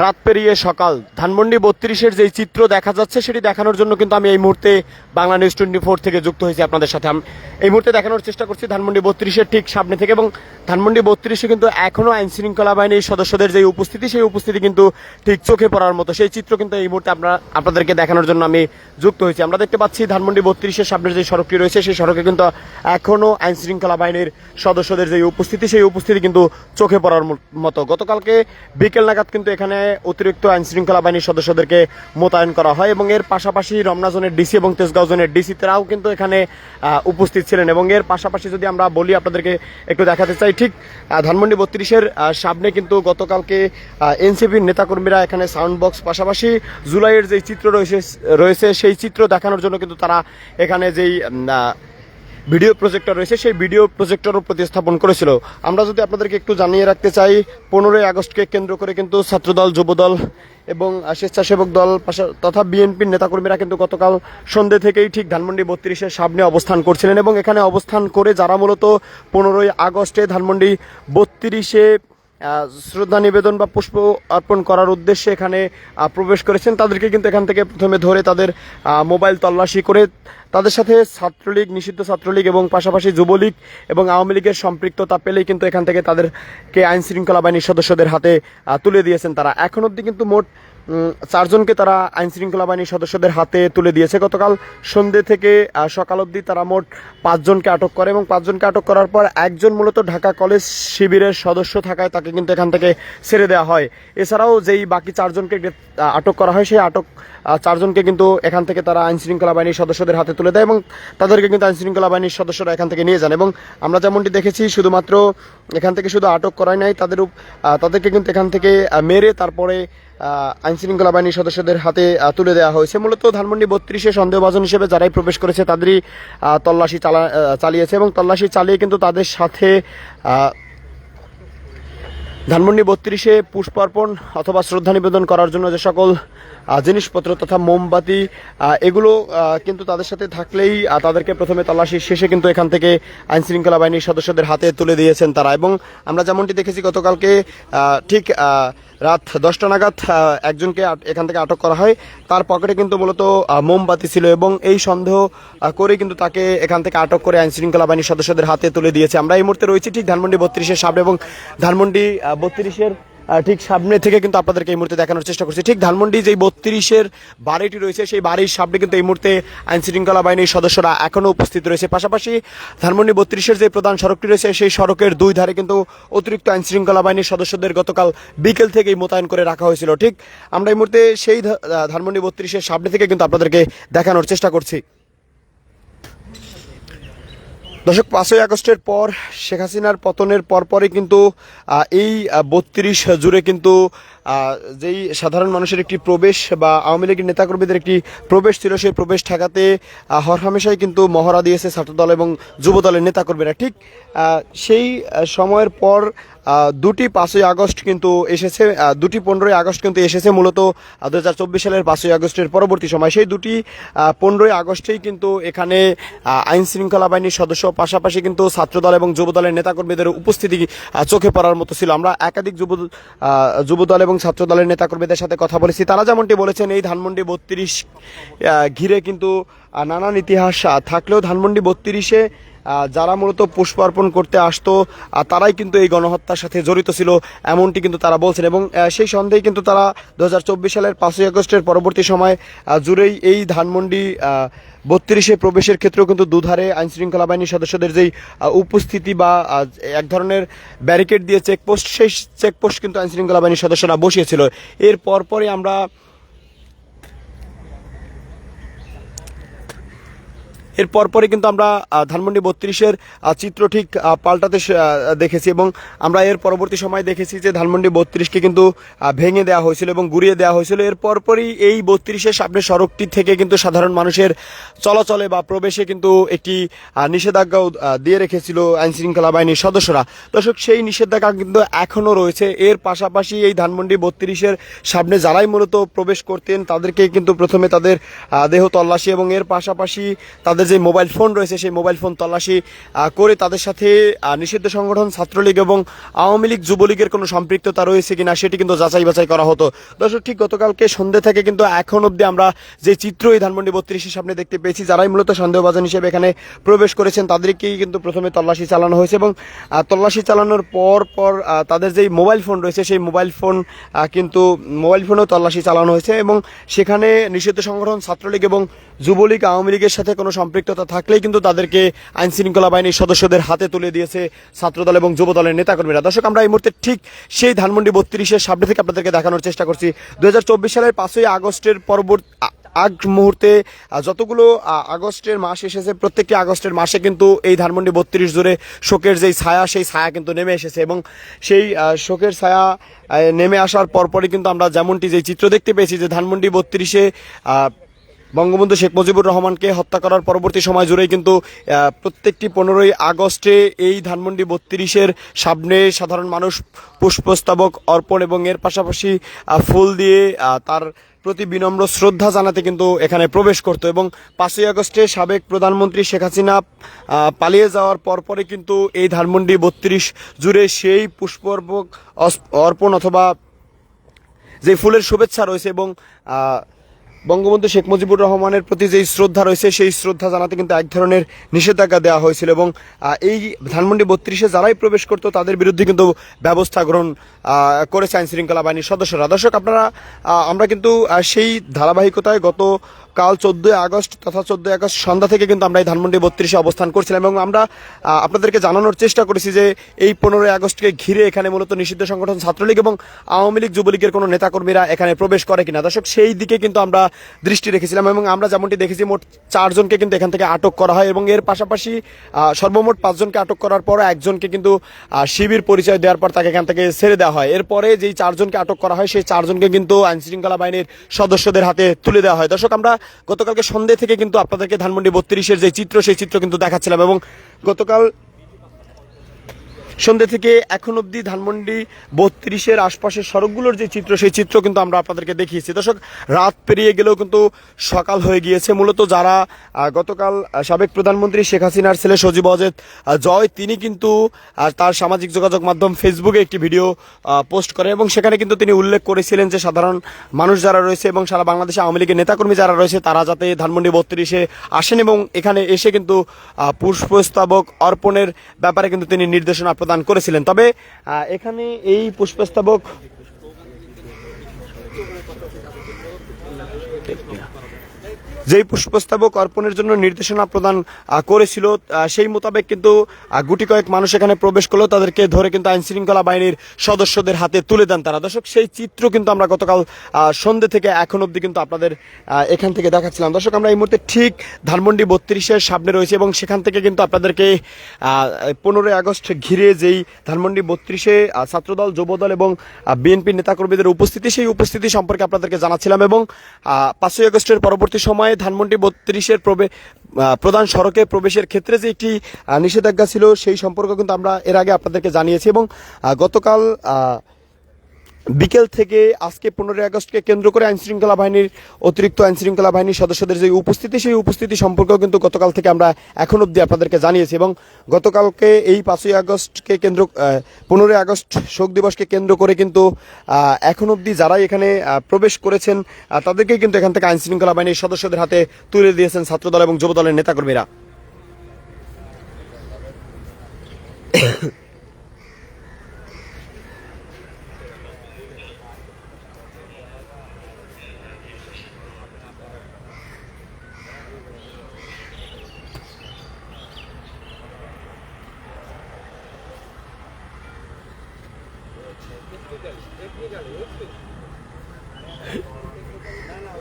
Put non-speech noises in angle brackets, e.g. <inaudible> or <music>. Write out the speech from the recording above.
রাত পেরিয়ে সকাল। ধানমন্ডি বত্রিশের যেই চিত্র দেখা যাচ্ছে, সেটি দেখানোর জন্য কিন্তু আমি এই মুহূর্তে বাংলা নিউজ টোয়েন্টি ফোর থেকে যুক্ত হয়েছি আপনাদের সাথে। আমি এই মুহূর্তে দেখানোর চেষ্টা করছি ধানমন্ডি বত্রিশের ঠিক সামনে থেকে এবং ধানমন্ডি বত্রিশে কিন্তু এখনও আইন শৃঙ্খলা বাহিনীর সদস্যদের যে উপস্থিতি, সেই উপস্থিতি কিন্তু ঠিক চোখে পড়ার মতো। সেই চিত্র কিন্তু এই মুহূর্তে আপনারা আপনাদেরকে দেখানোর জন্য আমি যুক্ত হয়েছি। আমরা দেখতে পাচ্ছি ধানমন্ডি বত্রিশের সামনের যে সড়কটি রয়েছে, সেই সড়কে কিন্তু এখনও আইন শৃঙ্খলা বাহিনীর সদস্যদের যে উপস্থিতি, সেই উপস্থিতি কিন্তু চোখে পড়ার মতো। গতকালকে বিকেল নাগাদ কিন্তু এখানে অতিরিক্ত আইন শৃঙ্খলা বাহিনীর সদস্যদেরকে মোতায়েন করা হয় এবং এর পাশাপাশি রমনা জোনের ডিসি এবং তেজগাঁও জোনের ডিসি তারাও কিন্তু এখানে উপস্থিত ছিলেন এবং এর পাশাপাশি যদি আমরা বলি আপনাদেরকে একটু দেখাতে চাই, ঠিক ধানমন্ডি বত্রিশের সামনে কিন্তু গতকালকে এনসিপির নেতাকর্মীরা এখানে সাউন্ড বক্স পাশাপাশি জুলাইয়ের যে চিত্র রয়েছে রয়েছে সেই চিত্র দেখানোর জন্য কিন্তু তারা এখানে যেই ভিডিও প্রজেক্টর রয়েছে, সেই ভিডিও প্রজেক্টরও প্রতিস্থাপন করেছিল। আমরা যদি আপনাদেরকে একটু জানিয়ে রাখতে চাই, পনেরোই আগস্টকে কেন্দ্র করে কিন্তু ছাত্রদল, যুবদল এবং স্বেচ্ছাসেবক দল তথা বিএনপির নেতাকর্মীরা কিন্তু গতকাল সন্ধ্যে থেকেই ঠিক ধানমন্ডি বত্রিশের সামনে অবস্থান করছিলেন এবং এখানে অবস্থান করে যারা মূলত পনেরোই আগস্টে ধানমন্ডি বত্রিশে শ্রদ্ধা নিবেদন বা পুষ্প অর্পণ করার উদ্দেশ্যে এখানে প্রবেশ করেছেন। তাদেরকে কিন্তু এখান থেকে প্রথমে ধরে তাদের মোবাইল তল্লাশি করে তাদের সাথে ছাত্রলীগ, নিষিদ্ধ ছাত্রলীগ এবং পাশাপাশি যুবলীগ এবং আওয়ামী লীগের সম্পৃক্ততা পেলেই কিন্তু এখান থেকে তাদেরকে আইন শৃঙ্খলা বাহিনীর সদস্যদের হাতে তুলে দিয়েছেন তারা। এখন অবধি কিন্তু মোট চারজনকে তারা আইন শৃঙ্খলা বাহিনীর সদস্যদের হাতে তুলে দিয়েছে। গতকাল সন্ধ্যে থেকে সকাল অবধি তারা মোট পাঁচজনকে আটক করে এবং পাঁচজনকে আটক করার পর একজন মূলত ঢাকা কলেজ শিবিরের সদস্য থাকায় তাকে কিন্তু এখান থেকে ছেড়ে দেওয়া হয়। এছাড়াও যেই বাকি চারজনকে আটক করা হয়, সেই আটক চারজনকে কিন্তু এখান থেকে তারা আইন শৃঙ্খলা বাহিনীর সদস্যদের হাতে তুলে দেয় এবং তাদেরকে কিন্তু আইন শৃঙ্খলা বাহিনীর সদস্যরা এখান থেকে নিয়ে যান এবং আমরা যেমনটি দেখেছি, শুধুমাত্র এখান থেকে শুধু আটক করাই নাই, তাদের তাদেরকে কিন্তু এখান থেকে মেরে তারপরে আহ, আইন শৃঙ্খলা বাহিনীর সদস্যদের হাতে তুলে দেওয়া হয়েছে। মূলত ধানমন্ডি বত্রিশে সন্দেহভাজন হিসেবে যারাই প্রবেশ করেছে তাদেরই তল্লাশি চালা চালিয়েছে এবং তল্লাশি চালিয়ে কিন্তু তাদের সাথে ধানমন্ডি বত্রিশে পুষ্পার্পণ অথবা শ্রদ্ধা নিবেদন করার জন্য যে সকল জিনিসপত্র তথা মোমবাতি এগুলো কিন্তু তাদের সাথে থাকলেই তাদেরকে প্রথমে তল্লাশি শেষে কিন্তু এখান থেকে আইন শৃঙ্খলা বাহিনীর সদস্যদের হাতে তুলে দিয়েছেন তারা। এবং আমরা যেমনটি দেখেছি, গতকালকে ঠিক রাত দশটা নাগাদ একজনকে এখান থেকে আটক করা হয়। তার পকেটে কিন্তু মূলত মোমবাতি ছিল এবং এই সন্দেহ করে কিন্তু তাকে এখান থেকে আটক করে আইন শৃঙ্খলা বাহিনীর সদস্যদের হাতে তুলে দিয়েছে। আমরা এই মুহূর্তে রয়েছি ঠিক ধানমন্ডি বত্রিশের সামনে এবং ধানমন্ডি বত্রিশের ঠিক সামনে থেকে কিন্তু আপনাদেরকে এই মুহূর্তে দেখানোর চেষ্টা করছি। ঠিক ধানমন্ডি যেই বত্রিশের বাড়িটি রয়েছে, সেই বাড়ির সামনে কিন্তু এই মুহূর্তে আইন শৃঙ্খলা বাহিনীর সদস্যরা এখনও উপস্থিত রয়েছে। পাশাপাশি ধানমন্ডি বত্রিশের যে প্রধান সড়কটি রয়েছে, সেই সড়কের দুই ধারে কিন্তু অতিরিক্ত আইন শৃঙ্খলা বাহিনীর সদস্যদের গতকাল বিকেল থেকেই মোতায়েন করে রাখা হয়েছিল। ঠিক আমরা এই মুহূর্তে সেই ধানমন্ডি বত্রিশের সামনে থেকে কিন্তু আপনাদেরকে দেখানোর চেষ্টা করছি। দর্শক, পাঁচই আগস্টের পর শেখ হাসিনার পতনের পরপরই কিন্তু এই বত্রিশ জুড়ে কিন্তু যেই সাধারণ মানুষের একটি প্রবেশ বা আওয়ামী লীগের নেতাকর্মীদের একটি প্রবেশ ছিল, সেই প্রবেশ ঠেকাতে হরহামেশাই কিন্তু মহড়া দিয়েছে ছাত্রদল এবং যুবদলের নেতাকর্মীরা। ঠিক সেই সময়ের পর দুটি পাঁচই আগস্ট কিন্তু এসেছে দুটি পনেরোই আগস্ট কিন্তু এসেছে মূলত দু হাজার চব্বিশ সালের পাঁচই আগস্টের পরবর্তী সময়। সেই দুটি পনেরোই আগস্টেই কিন্তু এখানে আইন শৃঙ্খলা বাহিনীর সদস্য, পাশাপাশি কিন্তু ছাত্রদল এবং যুবদলের নেতাকর্মীদের উপস্থিতি চোখে পড়ার মতো ছিল। আমরা একাধিক যুব যুবদল এবং ছাত্রদলের নেতাকর্মীদের সাথে কথা বলেছি। তারা যেমনটি বলেছেন, এই ধানমন্ডি বত্রিশ ঘিরে কিন্তু নানান ইতিহাস থাকলেও ধানমন্ডি বত্রিশে যারা মূলত পুষ্পার্পণ করতে আসতো তারাই কিন্তু এই গণহত্যার সাথে জড়িত ছিল, এমনটি কিন্তু তারা বলছেন এবং সেই সন্দেহে কিন্তু তারা দু হাজার চব্বিশ সালের পাঁচই আগস্টের পরবর্তী সময় জুড়েই এই ধানমন্ডি বত্রিশে প্রবেশের ক্ষেত্রেও কিন্তু দুধারে আইন শৃঙ্খলা বাহিনীর সদস্যদের যেই উপস্থিতি বা এক ধরনের ব্যারিকেড দিয়ে চেকপোস্ট সেই চেকপোস্ট কিন্তু আইন শৃঙ্খলা বাহিনীর সদস্যরা বসিয়েছিল। এর পরপরই আমরা এর পরপরই কিন্তু আমরা ধানমন্ডি বত্রিশের চিত্র ঠিক পাল্টাতে দেখেছি এবং আমরা এর পরবর্তী সময় দেখেছি যে ধানমন্ডি বত্রিশকে কিন্তু ভেঙে দেওয়া হয়েছিল এবং গুড়িয়ে দেওয়া হয়েছিল। এর পরপরই এই বত্রিশের সামনে সড়কটি থেকে কিন্তু সাধারণ মানুষের চলাচলে বা প্রবেশে কিন্তু একটি নিষেধাজ্ঞাও দিয়ে রেখেছিল আইন শৃঙ্খলা বাহিনীর সদস্যরা। দর্শক, সেই নিষেধাজ্ঞা কিন্তু এখনও রয়েছে। এর পাশাপাশি এই ধানমন্ডি বত্রিশের সামনে যারাই মূলত প্রবেশ করতেন তাদেরকে কিন্তু প্রথমে তাদের দেহ তল্লাশি এবং এর পাশাপাশি তাদের যে মোবাইল ফোন রয়েছে, সেই মোবাইল ফোন তল্লাশি করে তাদের সাথে নিষিদ্ধ সংগঠন, ছাত্রলীগ এবং আওয়ামী লীগ, যুবলীগের কোনো সম্পৃক্ততা রয়েছে কিনা সেটি কিন্তু যাচাই বাছাই করা হতো। দর্শক, ঠিক গতকালকে সন্ধ্যে থেকে কিন্তু এখন অবধি আমরা যে চিত্র এই ধানমন্ডি বত্রিশের সামনে দেখতে পেয়েছি, যারাই মূলত সন্দেহভাজন হিসেবে এখানে প্রবেশ করেছেন, তাদেরকেই কিন্তু প্রথমে তল্লাশি চালানো হয়েছে এবং তল্লাশি চালানোর পর পর তাদের যেই মোবাইল ফোন রয়েছে, সেই মোবাইল ফোন কিন্তু মোবাইল ফোনেও তল্লাশি চালানো হয়েছে এবং সেখানে নিষিদ্ধ সংগঠন, ছাত্রলীগ এবং যুবলীগ, আওয়ামী লীগের সাথে কোনো সম্পৃক্ততা থাকলেই কিন্তু তাদেরকে আইন শৃঙ্খলা বাহিনীর সদস্যদের হাতে তুলে দিয়েছে ছাত্রদল এবং যুব দলের নেতাকর্মীরা। দর্শক, আমরা এই মুহূর্তে ঠিক সেই ধানমন্ডি বত্রিশের সামনে থেকে আপনাদেরকে দেখানোর চেষ্টা করছি। দুহাজার চব্বিশ সালের পাঁচই আগস্টের পরবর্তী আগ মুহূর্তে যতগুলো আগস্টের মাস এসেছে, প্রত্যেকটি আগস্টের মাসে কিন্তু এই ধানমন্ডি বত্রিশ জুড়ে শোকের যেই ছায়া, সেই ছায়া কিন্তু নেমে এসেছে এবং সেই শোকের ছায়া নেমে আসার পরপরই কিন্তু আমরা যেমনটি যে চিত্র দেখতে পেয়েছি যে ধানমন্ডি বত্রিশে বঙ্গবন্ধু শেখ মুজিবুর রহমানকে হত্যা করার পরবর্তী সময় জুড়েই কিন্তু প্রত্যেকটি পনেরোই আগস্টে এই ধানমন্ডি বত্রিশের সামনে সাধারণ মানুষ পুষ্পস্তবক অর্পণ এবং এর পাশাপাশি ফুল দিয়ে তার প্রতি বিনম্র শ্রদ্ধা জানাতে কিন্তু এখানে প্রবেশ করত এবং পাঁচই আগস্টে সাবেক প্রধানমন্ত্রী শেখ হাসিনা পালিয়ে যাওয়ার পরপরে কিন্তু এই ধানমন্ডি বত্রিশ জুড়ে সেই পুষ্পর্বক অর্পণ অথবা যে ফুলের শুভেচ্ছা রয়েছে এবং বঙ্গবন্ধু শেখ মুজিবুর রহমানের প্রতি যেই শ্রদ্ধা রয়েছে, সেই শ্রদ্ধা জানাতে কিন্তু এক ধরনের নিষেধাজ্ঞা দেওয়া হয়েছিল এবং এই ধানমন্ডি বত্রিশে যারাই প্রবেশ করতো, তাদের বিরুদ্ধে কিন্তু ব্যবস্থা গ্রহণ করেছে আইন শৃঙ্খলা বাহিনীর সদস্যরা। দর্শক, আপনারা আমরা কিন্তু সেই ধারাবাহিকতায় গত কাল চোদ্দই আগস্ট তথা চোদ্দই আগস্ট সন্ধ্যা থেকে কিন্তু আমরা এই ধানমন্ডি বত্রিশে অবস্থান করছিলাম এবং আমরা আপনাদেরকে জানানোর চেষ্টা করেছি যে এই পনেরোই আগস্টকে ঘিরে এখানে মূলত নিষিদ্ধ সংগঠন ছাত্রলীগ এবং আওয়ামী লীগ যুবলীগের কোনো নেতাকর্মীরা এখানে প্রবেশ করে কিনা। দর্শক, সেই দিকে কিন্তু আমরা দৃষ্টি রেখেছিলাম এবং আমরা যেমনটি দেখেছি, মোট চারজনকে কিন্তু এখান থেকে আটক করা হয় এবং এর পাশাপাশি সর্বমোট পাঁচজনকে আটক করার পর একজনকে কিন্তু শিবির পরিচয় দেওয়ার পর তাকে এখান থেকে ছেড়ে দেওয়া হয়। এরপরে যেই চারজনকে আটক করা হয়, সেই চারজনকে কিন্তু আইন শৃঙ্খলা বাহিনীর সদস্যদের হাতে তুলে দেওয়া হয়। দর্শক, আমরা গতকালকে সন্ধ্যে থেকে কিন্তু আপনাদেরকে ধানমন্ডি বত্রিশের যে চিত্র, সেই চিত্র কিন্তু দেখাচ্ছিলাম এবং গতকাল সন্ধ্যে থেকে এখন অবধি ধানমন্ডি বত্রিশের আশপাশের সড়কগুলোর যে চিত্র, সেই চিত্র কিন্তু আমরা আপনাদেরকে দেখিয়েছি। দর্শক, রাত পেরিয়ে গেলেও কিন্তু সকাল হয়ে গিয়েছে। মূলত যারা গতকাল সাবেক প্রধানমন্ত্রী শেখ হাসিনার ছেলে সজীব অজেদ জয়, তিনি কিন্তু তার সামাজিক যোগাযোগ মাধ্যম ফেসবুকে একটি ভিডিও পোস্ট করে এবং সেখানে কিন্তু তিনি উল্লেখ করেছিলেন যে সাধারণ মানুষ যারা রয়েছে এবং সারা বাংলাদেশে আওয়ামী লীগের নেতাকর্মী যারা রয়েছে, তারা যাতে ধানমন্ডি বত্রিশে আসেন এবং এখানে এসে কিন্তু পুষ্পস্তবক অর্পণের ব্যাপারে কিন্তু তিনি নির্দেশনা প্রদান করেছিলেন। তবে এখানে এই পুষ্পস্তবক যেই পুষ্পস্তবক অর্পণের জন্য নির্দেশনা প্রদান করেছিল সেই মোতাবেক কিন্তু গুটি কয়েক মানুষ এখানে প্রবেশ করল। তাদেরকে ধরে কিন্তু আইন শৃঙ্খলা বাহিনীর সদস্যদের হাতে তুলে দেন তারা। দর্শক, সেই চিত্র কিন্তু আমরা গতকাল সন্ধ্যে থেকে এখন অবধি কিন্তু আপনাদের এখান থেকে দেখাচ্ছিলাম। দর্শক, আমরা এই মুহূর্তে ঠিক ধানমন্ডি বত্রিশের সামনে রয়েছে এবং সেখান থেকে কিন্তু আপনাদেরকে পনেরোই আগস্ট ঘিরে যেই ধানমন্ডি বত্রিশে ছাত্রদল, যুবদল এবং বিএনপি নেতাকর্মীদের উপস্থিতি, সেই উপস্থিতি সম্পর্কে আপনাদেরকে জানাচ্ছিলাম এবং পাঁচই আগস্টের পরবর্তী সময়ে ধানমন্ডি বত্রিশের প্রবে প্রধান সড়কে প্রবেশের ক্ষেত্রে যে একটি নিষেধাজ্ঞা ছিল সেই সম্পর্কে কিন্তু আমরা এর আগে আপনাদেরকে জানিয়েছি এবং গতকাল বিকেল থেকে আজকে পনেরোই আগস্টকে কেন্দ্র করে আইন শৃঙ্খলা বাহিনীর অতিরিক্ত আইন শৃঙ্খলা বাহিনীর সদস্যদের যে উপস্থিতি সেই উপস্থিতি সম্পর্কেও কিন্তু গতকাল থেকে আমরা এখন অবধি আপনাদেরকে জানিয়েছি এবং গতকালকে এই পাঁচই আগস্টকে কেন্দ্র পনেরোই আগস্ট শোক দিবসকে কেন্দ্র করে কিন্তু এখন অবধি যারাই এখানে প্রবেশ করেছেন আহ, তাদেরকে কিন্তু এখান থেকে আইন শৃঙ্খলা বাহিনীর সদস্যদের হাতে তুলে দিয়েছেন ছাত্রদল এবং যুবদলের নেতাকর্মীরা। <coughs> ના ના